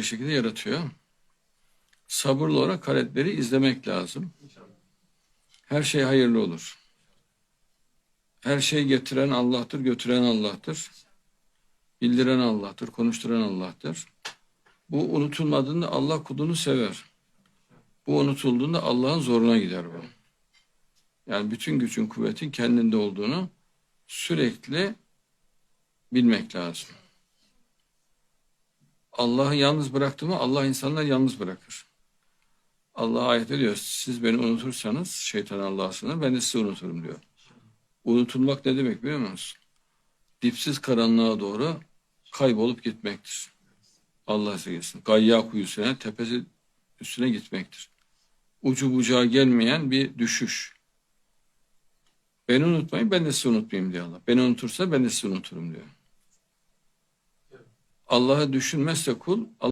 gelecek şekilde yaratıyor. Sabırlı olarak hareketleri izlemek lazım. Her şey hayırlı olur. Her şeyi getiren Allah'tır, götüren Allah'tır. Bildiren Allah'tır, konuşturan Allah'tır. Bu unutulmadığında Allah kulunu sever. Bu unutulduğunda Allah'ın zoruna gider bu. Yani bütün gücün, kuvvetin kendinde olduğunu sürekli bilmek lazım. Allah'ı yalnız bıraktı mı Allah insanları yalnız bırakır. Allah ayet diyor siz beni unutursanız şeytan Allah'a sığınır ben de sizi unuturum diyor. Unutulmak ne demek biliyor musunuz? Dipsiz karanlığa doğru kaybolup gitmektir. Allah sevgilsin. Gayya kuyusuna tepesi üstüne gitmektir. Ucu bucağı gelmeyen bir düşüş. Beni unutmayın ben de sizi unutmayayım diyor Allah. Beni unutursa ben de sizi unuturum diyor. Allah'ı düşünmezse kul